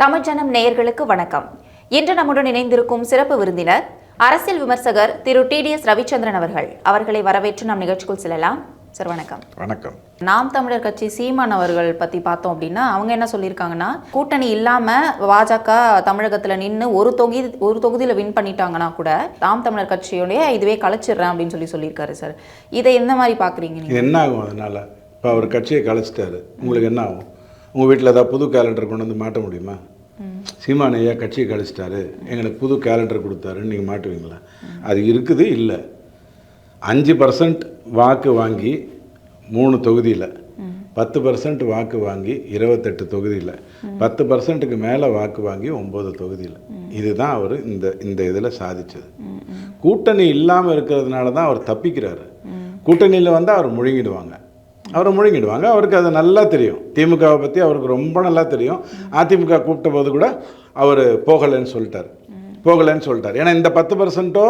தமிழ்ஜனம் நேயர்களுக்கு வணக்கம். இன்று நம்முடன் இணைந்திருக்கும் சிறப்பு விருந்தினர் அரசியல் விமர்சகர் திரு டி டி எஸ் ரவிச்சந்திரன் அவர்கள். அவர்களை வரவேற்று நம் நிகழ்ச்சிக்குள் செல்லலாம். சார் வணக்கம். வணக்கம். நாம் தமிழர் கட்சி சீமான் அவர்கள் பத்தி பார்த்தோம் அப்படின்னா அவங்க என்ன சொல்லியிருக்காங்கன்னா கூட்டணி இல்லாம பாஜக தமிழகத்துல நின்று ஒரு தொகுதி ஒரு தொகுதியில வின் பண்ணிட்டாங்கன்னா கூட நாம் தமிழர் கட்சியோடைய இதுவே கலைச்சிடுறேன் அப்படின்னு சொல்லி சொல்லியிருக்காரு சார். இதை எந்த மாதிரி இது என்ன ஆகும் அதனால்? இப்போ அவர் கட்சியை கலைச்சிட்டாரு. உங்களுக்கு என்ன ஆகும்? உங்கள் வீட்டில் ஏதாவது புது கேலண்டர் கொண்டு வந்து மாட்ட முடியுமா? சீமான் ஐயா கட்சியை கழிச்சிட்டாரு எங்களுக்கு புது கேலண்டர் கொடுத்தாருன்னு நீங்கள் மாட்டுவீங்களா? அது இருக்குது இல்லை. அஞ்சு பர்சன்ட் வாக்கு வாங்கி மூணு தொகுதியில் பத்து பர்சன்ட் வாக்கு வாங்கி இருபத்தெட்டு தொகுதியில் பத்து பர்சன்ட்டுக்கு மேலே வாக்கு வாங்கி ஒம்பது தொகுதியில். இதுதான் அவர் இந்த இந்த இதில் சாதிச்சது. கூட்டணி இல்லாமல் இருக்கிறதுனால தான் அவர் தப்பிக்கிறாரு. கூட்டணியில் வந்து அவர் முழுங்கிடுவாங்க. அவரை முழுங்கிடுவாங்க. அவருக்கு அது நல்லா தெரியும். திமுகவை பற்றி அவருக்கு ரொம்ப நல்லா தெரியும். அதிமுக கூப்பிட்ட போது கூட அவர் போகலைன்னு சொல்லிட்டார். போகலைன்னு சொல்லிட்டார். ஏன்னா இந்த பத்து பர்சன்ட்டோ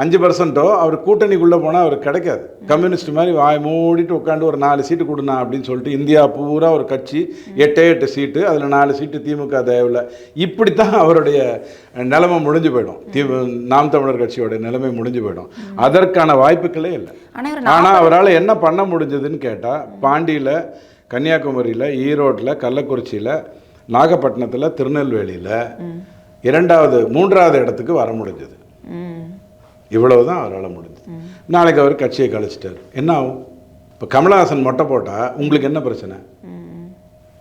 அஞ்சு பர்சன்ட்டோ அவர் கூட்டணிக்குள்ளே போனால் அவருக்கு கிடைக்காது. கம்யூனிஸ்ட் மாதிரி வாய் மூடிட்டு உட்காந்து ஒரு நாலு சீட்டு கொடுனா அப்படின்னு சொல்லிட்டு இந்தியா பூரா ஒரு கட்சி எட்டே எட்டு சீட்டு அதில் நாலு சீட்டு திமுக தயவில் இப்படித்தான் அவருடைய நிலைமை முடிஞ்சு போயிடும். திமு நாம் தமிழர் கட்சியோட நிலைமை முடிஞ்சு போயிடும். அதற்கான வாய்ப்புகளே இல்லை. ஆனால் அவரால் என்ன பண்ண முடிஞ்சதுன்னு கேட்டால் பாண்டியில் கன்னியாகுமரியில் ஈரோட்டில் கள்ளக்குறிச்சியில் நாகப்பட்டினத்தில் திருநெல்வேலியில் இரண்டாவது மூன்றாவது இடத்துக்கு வர முடிஞ்சது. இவ்வளவு தான் அவரால் முடிஞ்சது. நாளைக்கு அவர் கட்சியை கழிச்சிட்டார். என்ன ஆகும் இப்போ கமலஹாசன் மொட்டை போட்டால் உங்களுக்கு என்ன பிரச்சனை?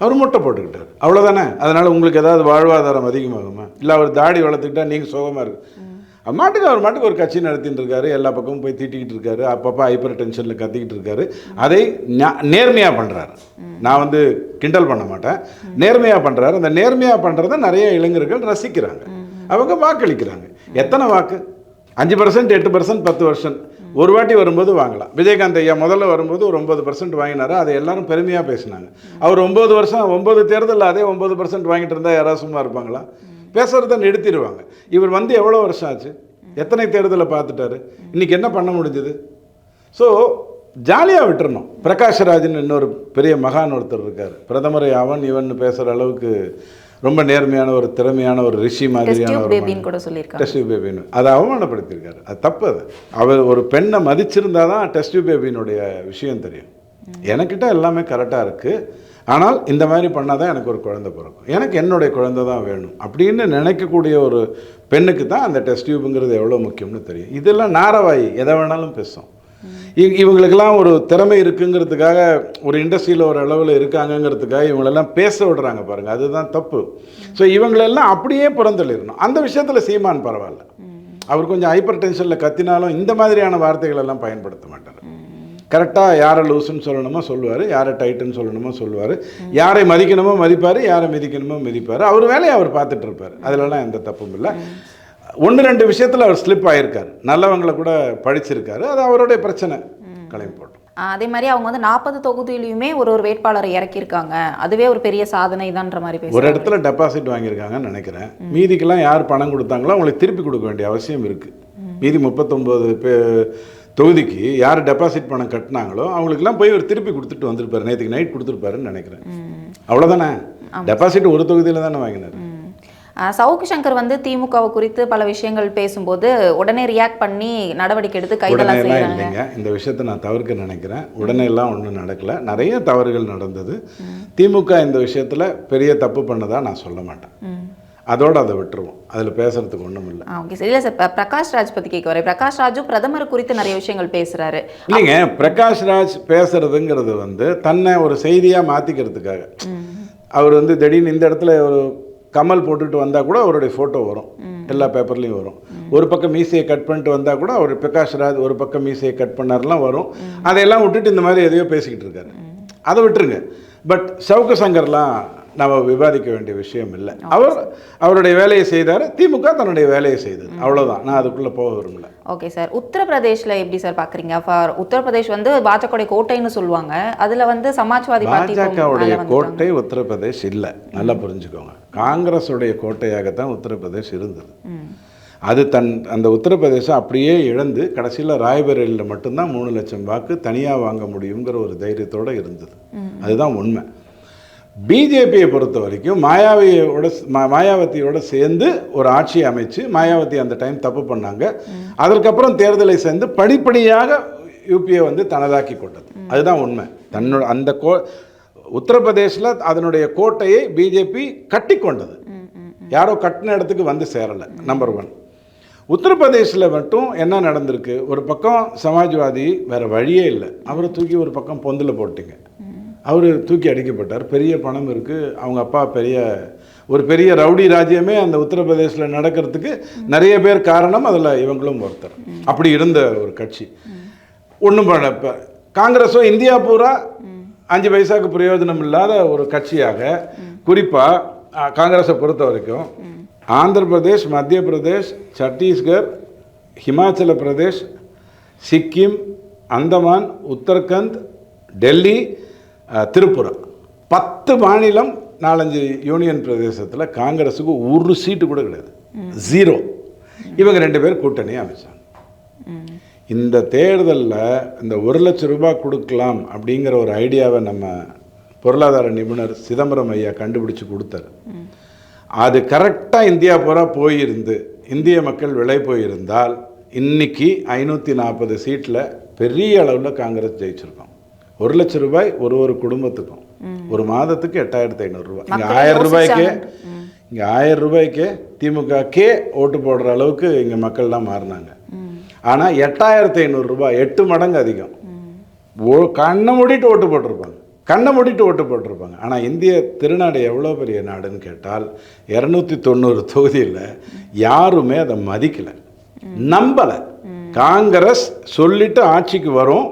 அவர் மொட்டை போட்டுக்கிட்டார். அவ்வளோதானே அதனால் உங்களுக்கு ஏதாவது வாழ்வாதாரம் அதிகமாகுமா? இல்லை அவர் தாடி வளர்த்துக்கிட்டா நீங்கள் சுகமாக இருக்கு. அவர் மாட்டுக்கு அவர் மாட்டுக்கு ஒரு கட்சி நடத்திட்டு இருக்காரு. எல்லா பக்கமும் போய் திட்டிக்கிட்டு இருக்காரு. அப்பப்போ ஹைப்பர் டென்ஷனில் கத்திக்கிட்டு இருக்காரு. அதை நேர்மையாக பண்ணுறாரு நான் வந்து கிண்டல் பண்ண மாட்டேன். நேர்மையாக பண்ணுறாரு அந்த நேர்மையாக பண்ணுறத நிறைய இளைஞர்கள் ரசிக்கிறாங்க. அவங்க வாக்களிக்கிறாங்க. எத்தனை வாக்கு? அஞ்சு பர்சன்ட் எட்டு பர்சன்ட் பத்து பர்சன்ட் ஒரு வாட்டி வரும்போது வாங்கலாம். விஜயகாந்த் ஐயா முதல்ல வரும்போது ஒரு ஒன்பது பர்சன்ட் வாங்கினாரு. அதை எல்லாரும் பெருமையாக பேசினாங்க. அவர் ஒம்பது வருஷம் ஒம்பது தேர்தலில் அதே ஒம்பது பர்சன்ட் வாங்கிட்டு இருந்தால் யாராவது சும்மா இருப்பாங்களா? பேசுகிறத நிறுத்திடுவாங்க. இவர் வந்து எவ்வளோ வருஷம் ஆச்சு? எத்தனை தேர்தலை பார்த்துட்டாரு? இன்றைக்கி என்ன பண்ண முடிஞ்சது? ஸோ ஜாலியாக விட்டுறணும். பிரகாஷ்ராஜ்னு இன்னொரு பெரிய மகான் ஒருத்தர் இருக்கார். பிரதமரை அவன் இவன் பேசுகிற அளவுக்கு ரொம்ப நேர்மையான ஒரு திறமையான ஒரு ரிஷி மாதிரியான ஒரு கூட சொல்லியிருக்காங்க. டெஸ்ட் பேபின்னு அதை அவமானப்படுத்தியிருக்காரு. அது தப்பு அது அவர் ஒரு பெண்ணை மதிச்சிருந்தா தான் டெஸ்ட் டியூப் பேபியினுடைய விஷயம் தெரியும். எனக்கிட்ட எல்லாமே கரெக்டாக இருக்குது ஆனால் இந்த மாதிரி பண்ணால் தான் எனக்கு ஒரு குழந்தை பிறக்கும். எனக்கு என்னுடைய குழந்தை தான் வேணும் அப்படின்னு நினைக்கக்கூடிய ஒரு பெண்ணுக்கு தான் அந்த டெஸ்ட் டியூப்புங்கிறது எவ்வளோ முக்கியம்னு தெரியும். இதெல்லாம் நாரவாயி. எதை வேணாலும் பேசும். இவங்களுக்கெல்லாம் ஒரு திறமை இருக்குங்கிறதுக்காக ஒரு இண்டஸ்ட்ரியில் ஒரு அளவில் இருக்காங்கங்கிறதுக்காக இவங்களெல்லாம் பேச விடுறாங்க பாருங்கள் அதுதான் தப்பு. ஸோ இவங்களெல்லாம் அப்படியே புறந்தள்ளிடணும். அந்த விஷயத்தில் சீமான் பரவாயில்ல. அவர் கொஞ்சம் ஹைப்பர் டென்ஷனில் கத்தினாலும் இந்த மாதிரியான வார்த்தைகள் எல்லாம் பயன்படுத்த மாட்டார். கரெக்டாக யாரை லூசுன்னு சொல்லணுமோ சொல்லுவார் யாரை டைட்டுன்னு சொல்லணுமோ சொல்லுவார். யாரை மதிக்கணுமோ மதிப்பார் யாரை மிதிக்கணுமோ மிதிப்பார். அவர் வேலையை அவர் பார்த்துட்டு இருப்பார். அதிலலாம் எந்த தப்பும் இல்லை. ஒன்று ரெண்டு விஷயத்தில் அவர் ஸ்லிப் ஆகியிருக்கார் நல்லவங்களை கூட படிச்சிருக்காரு. அது அவருடைய பிரச்சனை. கிளம்பி போட்டோம். அதே மாதிரி அவங்க வந்து நாற்பது தொகுதியிலையுமே ஒரு ஒரு வேட்பாளரை இறக்கியிருக்காங்க. அதுவே ஒரு பெரிய சாதனை தான்ற மாதிரி ஒரு இடத்துல டெபாசிட் வாங்கியிருக்காங்கன்னு நினைக்கிறேன். மீதிக்கெல்லாம் யார் பணம் கொடுத்தாங்களோ அவங்களுக்கு திருப்பி கொடுக்க வேண்டிய அவசியம் இருக்குது மீதி முப்பத்தொம்போது பே தொகுதிக்கு யார் டெபாசிட் பணம் கட்டினாங்களோ அவங்களுக்குலாம் போய் ஒரு திருப்பி கொடுத்துட்டு வந்திருப்பாரு. நேற்றுக்கு நைட் கொடுத்துருப்பாருன்னு நினைக்கிறேன். அவ்வளோதானே டெபாசிட் ஒரு தொகுதியில் தானே வாங்கினார். சவுக்கு சங்கர் வந்து திமுகவை குறித்து பல விஷயங்கள் பேசும்போது உடனே ரியாக்ட் பண்ணி நடவடிக்கை எடுத்து கைதெல்லாம் செய்யறாங்க இல்லைங்க. இந்த விஷயத்தை நான் தவிர்க்க நினைக்கிறேன். உடனே எல்லாம் ஒன்றும் நடக்கல. நிறைய தவறுகள் நடந்தது. திமுக இந்த விஷயத்தில் பெரிய தப்பு பண்ணதா நான் சொல்ல மாட்டேன். அதோட அதை விட்டுருவோம். அதில் பேசுறதுக்கு ஒன்றும் இல்லை. Okay sir. இல்லை சார் பிரகாஷ் ராஜ் பத்தி கேட்க வரேன். பிரகாஷ் ராஜும் பிரதமர் குறித்து நிறைய விஷயங்கள் பேசுறாரு. இல்லைங்க. பிரகாஷ் ராஜ் பேசுறதுங்கிறது வந்து தன்னை ஒரு செய்தியாக மாற்றிக்கிறதுக்காக அவர் வந்து திடீர்னு இந்த இடத்துல ஒரு கமல் போட்டுட்டு வந்தால் கூட அவருடைய ஃபோட்டோ வரும். எல்லா பேப்பர்லேயும் வரும். ஒரு பக்கம் மீசையை கட் பண்ணிட்டு வந்தால் கூட அவர் பிரகாஷ் ராஜ் ஒரு பக்கம் மீசையை கட் பண்ணார்லாம் வரும். அதையெல்லாம் விட்டுட்டு இந்த மாதிரி எதையோ பேசிக்கிட்டு இருக்காரு. அதை விட்டுருங்க. பட் சவுக்கு சங்கர்லாம் நம்ம விவாதிக்க வேண்டிய விஷயம் இல்லை. அவர் அவருடைய வேலையை செய்தார் திமுக தன்னுடைய வேலையை செய்தது. அவ்வளவுதான். நான் அதுக்குள்ளே போக விரும்பல. ஓகே சார் உத்தரப்பிரதேஷ்ல எப்படி சார் பாக்குறீங்க? ஃபார் உத்தரப்பிரதேஷ் வந்து பாஜக கோட்டைன்னு சொல்லுவாங்க. அதுல வந்து சமாஜ்வாதி பாஜகவுடைய. கோட்டை உத்தரப்பிரதேஷ் இல்லை. நல்லா புரிஞ்சுக்கோங்க. காங்கிரஸுடைய கோட்டையாகத்தான் உத்தரப்பிரதேஷ் இருந்தது. அது தன் அந்த உத்தரப்பிரதேசம் அப்படியே இழந்து கடைசியில் ராய்பரேலியில் மட்டும்தான் மூணு லட்சம் வாக்கு தனியாக வாங்க முடியுங்கிற ஒரு தைரியத்தோடு இருந்தது. அதுதான் உண்மை. பிஜேபியை பொறுத்த வரைக்கும் மாயாவியோட மா- மாயாவதியோட சேர்ந்து ஒரு ஆட்சி அமைச்சு மாயாவதி அந்த டைம் தப்பு பண்ணாங்க. அதற்கப்புறம் தேர்தலை சேர்ந்து படிப்படியாக யூபியை வந்து தனதாக்கி கொண்டது. அதுதான் உண்மை. தன்னோட அந்த கோ உத்தரப்பிரதேசில் அதனுடைய கோட்டையை பிஜேபி கட்டி கொண்டது. யாரோ கட்டின இடத்துக்கு வந்து சேரலை நம்பர் ஒன் உத்தரப்பிரதேசில் மட்டும் என்ன நடந்திருக்கு? ஒரு பக்கம் சமாஜ்வாதி வேற வழியே இல்லை. அவரை தூக்கி ஒரு பக்கம் பொந்தில் போட்டீங்க. அவர் தூக்கி அடிக்கப்பட்டார். பெரிய பணம் இருக்குது அவங்க அப்பா பெரிய ஒரு பெரிய ரவுடி ராஜ்யமே அந்த உத்தரப்பிரதேசில் நடக்கிறதுக்கு நிறைய பேர் காரணம் அதில் இவங்களும் ஒருத்தர். அப்படி இருந்த ஒரு கட்சி. ஒன்றும் பண்ண இப்போ காங்கிரஸும் இந்தியா பூரா அஞ்சு பைசாக்கு பிரயோஜனம் இல்லாத ஒரு கட்சியாக குறிப்பாக காங்கிரஸை பொறுத்த வரைக்கும் ஆந்திர பிரதேஷ் மத்திய பிரதேஷ் சத்தீஸ்கர் ஹிமாச்சல பிரதேஷ் சிக்கிம் அந்தமான் உத்தரகண்ட் டெல்லி திரிபுரா பத்து மாநிலம் நாலஞ்சு யூனியன் பிரதேசத்தில் காங்கிரஸுக்கு ஒரு சீட்டு கூட கிடையாது. ஜீரோ இவங்க ரெண்டு பேர் கூட்டணி அமைச்சாங்க. இந்த தேர்தலில் இந்த ஒரு லட்சம் ரூபாய் கொடுக்கலாம் அப்படிங்கிற ஒரு ஐடியாவை நம்ம பொருளாதார நிபுணர் சிதம்பரம் ஐயா கண்டுபிடிச்சு கொடுத்தாரு. அது கரெக்டாக இந்தியா பூரா போயிருந்து இந்திய மக்கள் விலை போயிருந்தால் இன்னைக்கு ஐநூற்றி நாற்பது சீட்டில் பெரிய அளவில் காங்கிரஸ் ஜெயிச்சிருக்கோம். ஒரு லட்சம் ரூபாய் ஒரு ஒரு குடும்பத்துக்கும். ஒரு மாதத்துக்கு எட்டாயிரத்தி ஐநூறுரூவா இங்கே ஆயிரம் ரூபாய்க்கே. இங்கே ஆயிரம் ரூபாய்க்கே திமுகக்கே ஓட்டு போடுற அளவுக்கு இங்கே மக்கள்லாம் மாறினாங்க. ஆனால் எட்டாயிரத்தி ஐநூறுரூபா எட்டு மடங்கு அதிகம். ஓ கண்ணை மூடிட்டு ஓட்டு போட்டிருப்பாங்க. கண்ணை மூடிட்டு ஓட்டு போட்டிருப்பாங்க. ஆனால் இந்திய திருநாடு எவ்வளோ பெரிய நாடுன்னு கேட்டால் இரநூத்தி தொண்ணூறு தொகுதியில் யாருமே அதை மதிக்கலை. நம்பலை. காங்கிரஸ் சொல்லிட்டு ஆட்சிக்கு வரும்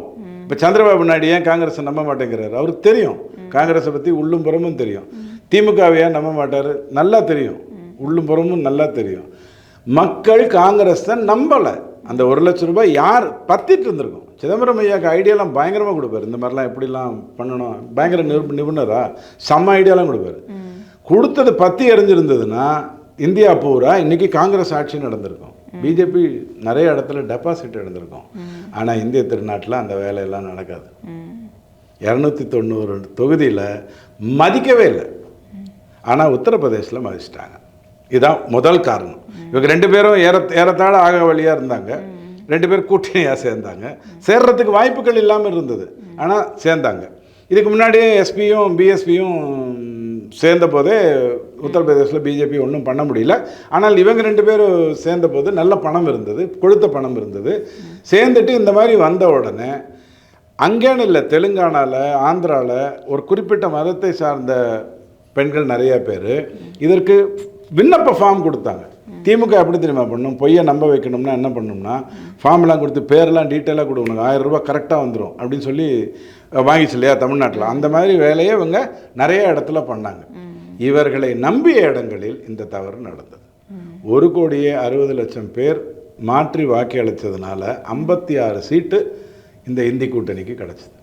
இப்போ சந்திரபாபு நாயுடு ஏன் காங்கிரஸை நம்ப மாட்டேங்கிறாரு? அவருக்கு தெரியும். காங்கிரஸை பற்றி உள்ளும் புறமும் தெரியும். திமுகவை ஏன் நம்ப மாட்டார்? நல்லா தெரியும். உள்ளும் புறமும் நல்லா தெரியும். மக்கள் காங்கிரஸை நம்பலை. அந்த ஒரு லட்சம் ரூபாய் யார் பத்திட்டு இருந்திருக்கும்? சிதம்பரம் ஐயாக்கு ஐடியாலாம் பயங்கரமாக கொடுப்பாரு. இந்த மாதிரிலாம் எப்படிலாம் பண்ணணும்? பயங்கர நிபு நிபுணரா? செம்ம ஐடியாலாம் கொடுப்பாரு. கொடுத்தது பத்தி எறிஞ்சிருந்ததுன்னா இந்தியா பூரா இன்னைக்கு காங்கிரஸ் ஆட்சி நடந்திருக்கும். பிஜேபி நிறைய இடத்துல டெபாசிட் எடுந்திருக்கும் ஆனால் இந்திய திருநாட்டில் அந்த வேலையெல்லாம் நடக்காது. இரநூத்தி தொண்ணூறு தொகுதியில் மதிக்கவே இல்லை. ஆனால் உத்தரப்பிரதேசில் மதிச்சிட்டாங்க. இதுதான் முதல் காரணம். இவங்க ரெண்டு பேரும் ஏற ஏறத்தாழ ஆக வழியாக இருந்தாங்க. ரெண்டு பேர் கூட்டணியாக சேர்ந்தாங்க. சேர்றதுக்கு வாய்ப்புகள் இல்லாமல் இருந்தது. ஆனால் சேர்ந்தாங்க. இதுக்கு முன்னாடியே எஸ்பியும் பிஎஸ்பியும் சேர்ந்த போதே உத்தரப்பிரதேசில் பிஜேபி ஒன்றும் பண்ண முடியல. ஆனால் இவங்க ரெண்டு பேரும் சேர்ந்த போது நல்ல பணம் இருந்தது கொழுத்த பணம் இருந்தது. சேர்ந்துட்டு இந்த மாதிரி வந்த உடனே அங்கேன்னு இல்லை தெலுங்கானாவில் ஆந்திராவில் ஒரு குறிப்பிட்ட மதத்தை சார்ந்த பெண்கள் நிறையா பேர் இதற்கு விண்ணப்ப ஃபார்ம் கொடுத்தாங்க. திமுக எப்படி தெரியுமா பண்ணும்? பொய்யை நம்ப வைக்கணும்னா என்ன பண்ணணும்னா ஃபார்ம்லாம் கொடுத்து பேரெல்லாம் டீட்டெயிலாக கொடுக்கணும் ஆயிரம் ரூபாய் கரெக்டாக வந்துடும் அப்படின்னு சொல்லி வாங்கிச்சு இல்லையா தமிழ்நாட்டில். அந்த மாதிரி வேலையை இவங்க நிறைய இடத்துல பண்ணாங்க. இவர்களை நம்பிய இடங்களில் இந்த தவறு நடந்தது. ஒரு கோடியே அறுபது லட்சம் பேர் மாற்றி வாக்கி அளித்ததுனால ஐம்பத்தி ஆறு சீட்டு இந்த இந்தி கூட்டணிக்கு கிடச்சிது.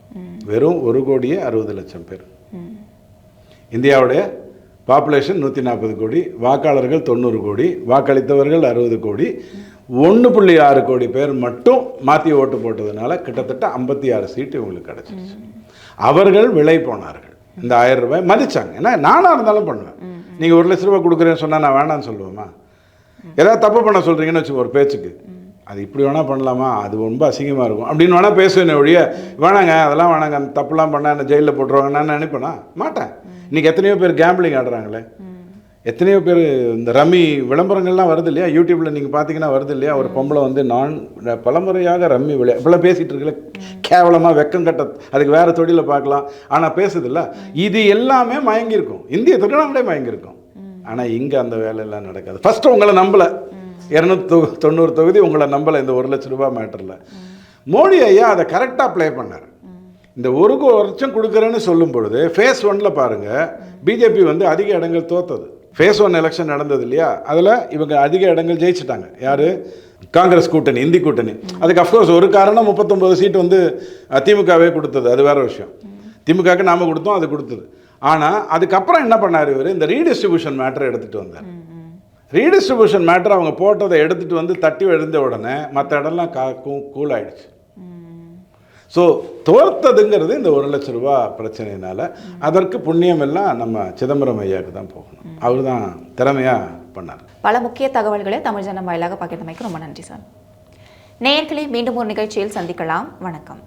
வெறும் ஒரு கோடியே அறுபது லட்சம் பேர். இந்தியாவுடைய பாப்புலேஷன் நூற்றி நாற்பது கோடி வாக்காளர்கள் தொண்ணூறு கோடி வாக்களித்தவர்கள் அறுபது கோடி. ஒன்று புள்ளி ஆறு கோடி பேர் மட்டும் மாற்றி ஓட்டு போட்டதுனால கிட்டத்தட்ட ஐம்பத்தி ஆறு சீட்டு இவங்களுக்கு கிடச்சிருச்சு. அவர்கள் விலை போனார்கள். இந்த ஆயிரம் ரூபாய் மதித்தாங்க ஏன்னா நானாக இருந்தாலும் பண்ணுவேன். நீங்கள் ஒரு லட்ச ரூபாய் கொடுக்குறேன்னு சொன்னால் நான் வேணான்னு சொல்லுவேமா? ஏதாவது தப்பு பண்ண சொல்கிறீங்கன்னு வச்சு ஒரு பேச்சுக்கு. அது இப்படி வேணால் பண்ணலாமா? அது ரொம்ப அசிங்கமாக இருக்கும். அப்படின்னு வேணால் பேசுவேன் ஒழிய வேணாங்க அதெல்லாம் வேணாங்க. அந்த தப்புலாம் பண்ண என்ன ஜெயிலில் போட்டுருவாங்கன்னா நினைப்பேனா? மாட்டேன். இன்றைக்கி எத்தனையோ பேர் கேம்பிளிங் ஆடுறாங்களே. எத்தனையோ பேர் இந்த ரம்மி விளம்பரங்கள்லாம் வருது இல்லையா? யூடியூப்பில் நீங்கள் பார்த்தீங்கன்னா வருது இல்லையா? ஒரு பொம்பளை வந்து நான் பலமுறையாக ரம்மி விளையா இப்பெல்லாம் பேசிகிட்டு இருக்கல. கேவலமாக வெக்கம் கட்ட அதுக்கு வேறு தொழிலை பார்க்கலாம் ஆனால் பேசுதில்ல இது எல்லாமே மயங்கியிருக்கும். இந்திய திருநாங்களே மயங்கியிருக்கும். ஆனால் இங்கே அந்த வேலையெல்லாம் நடக்காது. ஃபஸ்ட்டு உங்களை நம்பலை. இரநூத்தி தொண்ணூறு தொகுதி உங்களை நம்பலை. இந்த ஒரு லட்ச ரூபாய் மேட்டரில் மோடி ஐயா அதை கரெக்டாக ப்ளே பண்ணார். இந்த ஒரு லட்சம் கொடுக்குறேன்னு சொல்லும் பொழுது ஃபேஸ் ஒன்னில் பாருங்கள் பிஜேபி வந்து அதிக இடங்கள் தோத்தது. ஃபேஸ் ஒன் எலெக்ஷன் நடந்தது இல்லையா? அதில் இவங்க அதிக இடங்கள் ஜெயிச்சிட்டாங்க. யார்? காங்கிரஸ் கூட்டணி இந்தி கூட்டணி. அதுக்கு அஃப்கோர்ஸ் ஒரு காரணம் முப்பத்தொம்பது சீட் வந்து திமுகவே கொடுத்தது. அது வேற விஷயம். திமுகவுக்கு நாம கொடுத்தோம் அது கொடுத்தது. ஆனால் அதுக்கப்புறம் என்ன பண்ணார் இவர்? இந்த ரீடிஸ்ட்ரிபியூஷன் மேட்டரை எடுத்துகிட்டு வந்தார். ரீடிஸ்ட்ரிபியூஷன் மேட்டர் அவங்க போட்டதை எடுத்துகிட்டு வந்து தட்டி எழுந்த உடனே மற்ற இடம்லாம் கா கூ கூல் ஆயிடுச்சு. ஸோ தோர்த்ததுங்கிறது இந்த ஒரு லட்ச ரூபா பிரச்சனையினால அதற்கு புண்ணியம் எல்லாம் நம்ம சிதம்பரம் ஐயாவுக்கு தான் போகணும். அவர் தான் திறமையாக பண்ணார். பல முக்கிய தகவல்களை தமிழ் ஜனம் வாயிலாக பகிர்ந்தமைக்கு ரொம்ப நன்றி சார். நேயர்களே மீண்டும் ஒரு நிகழ்ச்சியில் சந்திக்கலாம். வணக்கம்.